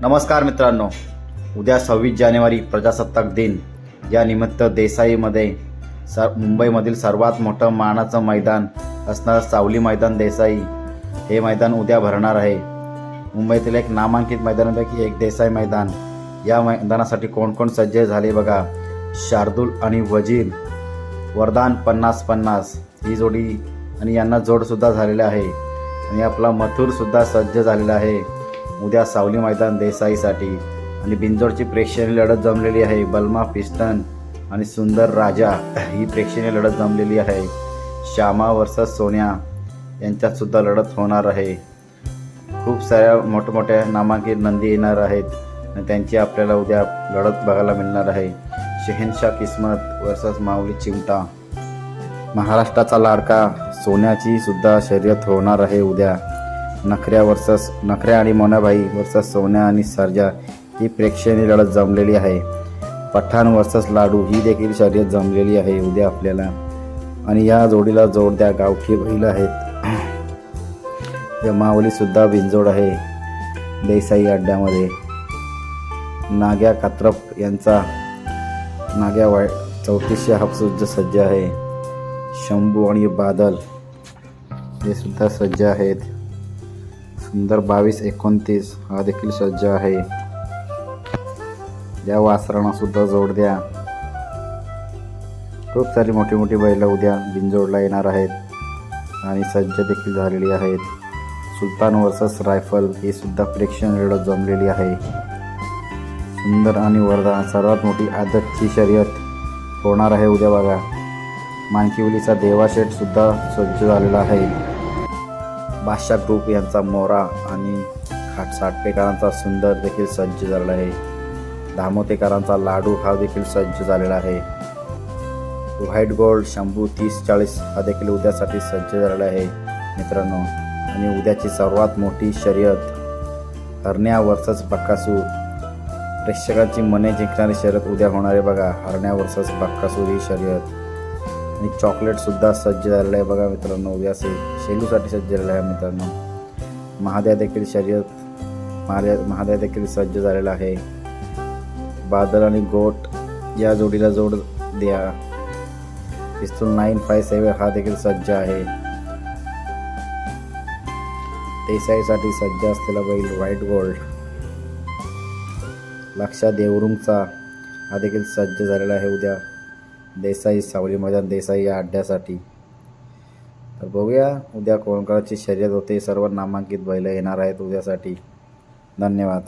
नमस्कार मित्रांनो. उद्या सव्वीस जानेवारी प्रजासत्ताक दिन. या निमित्त देसाईमध्ये सर मुंबईमधील सर्वात मोठं मानाचं मैदान असणारं सावली मैदान देसाई. हे मैदान उद्या भरणार आहे. मुंबईतील एक नामांकित मैदानापैकी एक देसाई मैदान. या मैदानासाठी कोण कोण सज्ज झाले बघा. शार्दूल आणि वजीर. वरदान पन्नास पन्नास ही जोडी आणि यांना जोडसुद्धा झालेला आहे. आणि आपला मथुरसुद्धा सज्ज झालेला आहे. उद्या सावली मैदान देसाईसाठी. आणि बिंजोडची प्रेक्षणीय लढत जमलेली आहे. बलमा पिस्टन आणि सुंदर राजा ही प्रेक्षणीय लढत जमलेली आहे. श्यामा वर्सस सोन्या यांच्यातसुद्धा लढत होणार आहे. खूप साऱ्या मोठमोठ्या नामांकित नंदी येणार आहेत आणि त्यांची आपल्याला उद्या लढत बघायला मिळणार आहे. शहेनशाह किस्मत वर्सस माऊली चिमटा. महाराष्ट्राचा लाडका सोन्याची सुद्धा शर्यत होणार आहे उद्या. नखऱ्या वर्सस नखऱ्या आणि मोनाबाई वर्सस सोन्या आणि सर्जा ही प्रेक्षणीय लढत जमलेली आहे. पठाण वर्सस लाडू ही देखील शर्यत जमलेली आहे उद्या आपल्याला. आणि या जोडीला जोड द्या गावठी बैल आहेत. या माऊलीसुद्धा बिनजोड आहे देसाई अड्ड्यामध्ये. नाग्या कात्रप यांचा नाग्या वाय चौतीसशे हापसुद्ध सज्ज आहे. शंभू आणि बादल हे सुद्धा सज्ज आहेत. सुंदर बावीस एकोणतीस. हा देखील सज्ज आहे. या वासरांना सुद्धा जोड द्या. खूप सारी मोठी मोठी बैलं उद्या बिनजोडला येणार आहेत. आणि सज्ज देखील झालेली आहेत. सुलतान वर्सस रायफल ही सुद्धा प्रेक्षणीय लढत जमलेली आहे. सुंदर आणि वरदा सर्वात मोठी आदतची शर्यत होणार आहे उद्या बघा. मानकिवलीचा देवाशेठ सुद्धा सज्ज झालेला आहे. बादशाह ग्रुप यांचा मोरा आणि खाट साठपेकरांचा सुंदर देखील सज्ज झालेला आहे. दामोतेकरांचा लाडू हा देखील सज्ज झालेला आहे. व्हाईट गोल्ड शंभू तीस चाळीस हा देखील उद्यासाठी सज्ज झालेला आहे मित्रांनो. आणि उद्याची सर्वात मोठी शर्यत हरण्या वर्सेस बक्कासूर प्रेक्षकांची मने जिंकणारी शर्यत उद्या होणारे बघा हरण्या वर्सेस बक्कासूर ही शर्यत. आणि चॉकलेटसुद्धा सज्ज झालेलं आहे बघा मित्रांनो. उद्या से शेलूसाठी सज्ज झालेलं आहे मित्रांनो. महाद्या देखील शर्यत महाद्या महाद्या देखील सज्ज झालेला आहे. बादल आणि गोट या जोडीला जोड द्या. पिस्तूल नाईन फाय सेवन हा देखील सज्ज आहे. देसाईसाठी सज्ज असलेला बैल व्हाईट गोल्ड. लक्षा देवरुंगचा हा देखील सज्ज झालेला आहे उद्या. देसाई सावली मैदान देसाई या अड्ड्यासाठी. तर बघूया उद्या कोणकळाची शर्यत होते. सर्व नामांकित बैलं येणार आहेत उद्यासाठी. धन्यवाद.